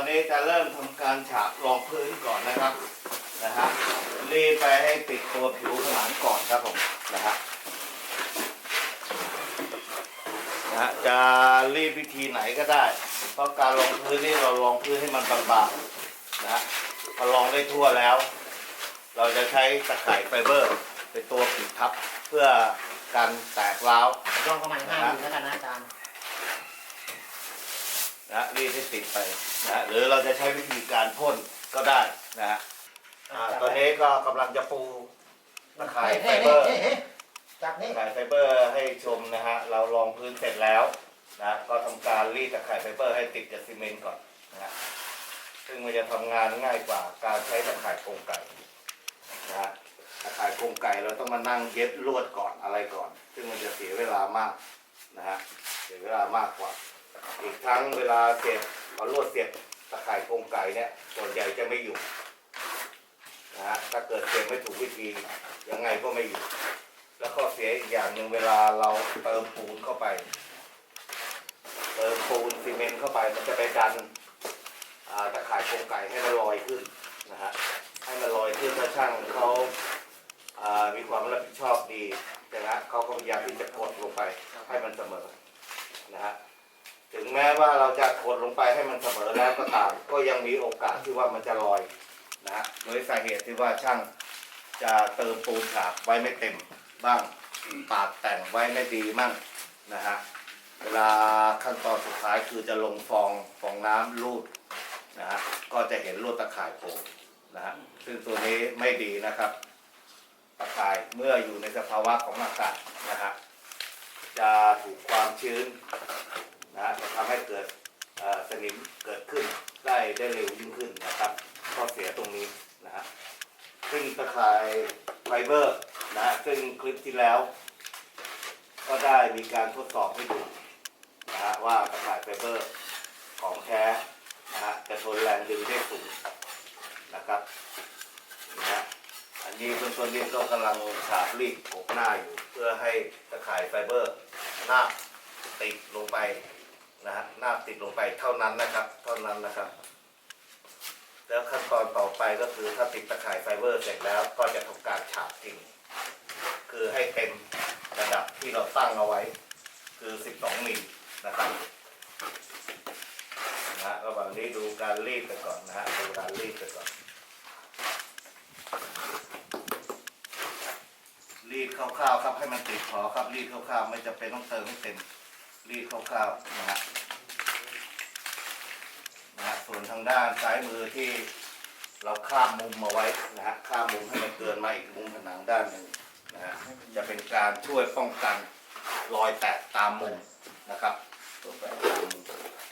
อนนี้จะเริ่มทำการฉาบรองพื้นก่อนนะครับนะฮะรีดไปให้ปิดตัวผิวผนังก่อนครับผมนะฮะนะฮะจะรีดวิธีไหนก็ได้ เพราะการรองพื้นนี่เรารองพื้นให้มันบางๆนะฮะพอรองได้ทั่วแล้ว เราจะใช้ตะข่ายไฟเบอร์ เป็นตัวปิดทับเพื่อการแตกร้าวลองประมาณห้ามิลแล้วกันนะอาจารย์ นะฮะรีดให้ติดไปนะฮะหรือเราจะใช้วิธีการพ่นก็ได้นะฮะอ่าตอนนี้ก็กำลังจะปูตะข่ายไฟเบอร์ฮ้ยฮ้ยจับนี่ตะข่ายไฟเบอร์ให้ชมนะฮะ เราลองพื้นเสร็จแล้วนะก็ทำการรีดตะข่ายไฟเบอร์ให้ติดกับซีเมนต์ก่อนนะฮะซึ่งมันจะทำงานง่ายกว่าการใช้ตะข่ายโครงไก่นะฮะตะข่ายโครงไก่เราต้องมานั่งเย็บลวดก่อนอะไรก่อน ซึ่งมันจะเสียเวลามากนะฮะเสียเวลามากกว่า อีกทั้งเวลาเสียบเอาลวดเสียบตะข่ายโครงไก่เนี่ยส่วนใหญ่จะไม่อยู่นะฮะถ้าเกิดเสียบไม่ถูกวิธียังไงก็ไม่อยู่ แล้วข้อเสียอีกอย่างหนึ่งเวลาเราเติมปูนเข้าไป เติมปูนซีเมนต์เข้าไปมันจะไปดันตะข่ายโครงไก่ให้มันลอยขึ้นนะฮะให้มันลอยขึ้นถ้าช่างเขาอ่ามีความรับผิดชอบดีนะฮะเขาก็พยายามที่จะกดลงไปให้มันเสมอนะฮะ ถึงแม้ว่าเราจะกดลงไปให้มันเสมอแล้วก็ตามก็ยังมีโอกาสที่ว่ามันจะลอยนะโดยสาเหตุที่ว่าช่างจะเติมปูนฉาบไว้ไม่เต็มบ้างปาดแต่งไว้ไม่ดีมั่งนะฮะเวลาขั้นตอนสุดท้ายคือจะลงฟองฟองน้ำรูดนะฮะก็จะเห็นลวดตะข่ายโผล่นะฮะซึ่งตัวนี้ไม่ดีนะครับตะข่ายเมื่ออยู่ในสภาวะของอากาศนะฮะจะถูกความชื้น ให้เกิดสนิมเกิดขึ้นได้ได้เร็วยิ่งขึ้นนะครับข้อเสียตรงนี้นะฮะซึ่งตะข่ายไฟเบอร์นะซึ่งคลิปที่แล้ว ก็ได้มีการทดสอบให้ดูนะฮะว่าตะข่ายไฟเบอร์ของแท้นะฮะจะทนแรงดึงได้สูงนะครับนะฮะอันนี้เบื้องต้นนี้ก็กำลังฉาบรีดกบหน้าอยู่ เพื่อให้ตะข่ายไฟเบอร์หน้าติดลงไป นะฮะหน้าติดลงไปเท่านั้นนะครับ เท่านั้นนะครับ แล้วขั้นตอนต่อไปก็คือถ้าติดตะข่ายไฟเบอร์เสร็จแล้ว ก็จะทำการฉาบจริงคือให้เต็มระดับที่เราตั้งเอาไว้ คือ 12มิลนะครับนะฮะระหว่างนี้ดูการรีดไปก่อนนะฮะดูการรีดไปก่อนรีดคร่าวๆครับให้มันติดพอครับรีดคร่าวๆไม่จำเป็นต้องเติมให้เต็ม รีดคร่าวๆนะฮะนะฮะส่วนทางด้านซ้ายมือที่เราข้ามมุมมาไว้นะฮะข้ามมุมให้มันเกินมาอีกมุมผนังด้านหนึ่งนะฮะจะเป็นการช่วยป้องกันรอยแตกตามมุมนะครับตัวแปะตามมุม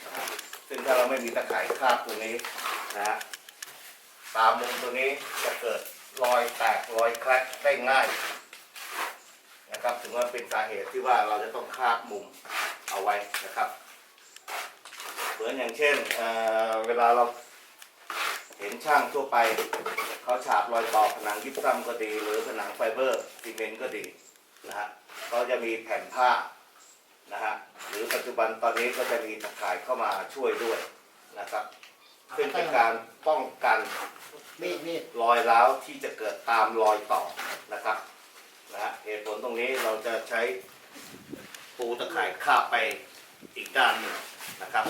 นะฮะซึ่งถ้าเราไม่มีตะข่ายคาบตัวนี้นะฮะตามมุมตัวนี้จะเกิดรอยแตกรอยแคร็กได้ง่ายนะครับถึงว่าเป็นสาเหตุที่ว่าเราจะต้องคาบมุม เอาไว้นะครับ เหมือนอย่างเช่นเอ่อเวลาเราเห็นช่างทั่วไป เขาฉาบรอยต่อผนังยิปซัมก็ดี หรือผนังไฟเบอร์ซีเมนต์ก็ดีนะฮะเขาจะมีแผ่นผ้านะฮะหรือปัจจุบันตอนนี้ก็จะมีตะข่ายเข้ามาช่วยด้วยนะครับซึ่งเป็นการป้องกันมีดมีดรอยร้าวที่จะเกิดตามรอยต่อนะครับนะฮะเหตุผลตรงนี้เราจะใช้ ปูตะข่ายคาบไปอีกด้านหนึ่งนะครับ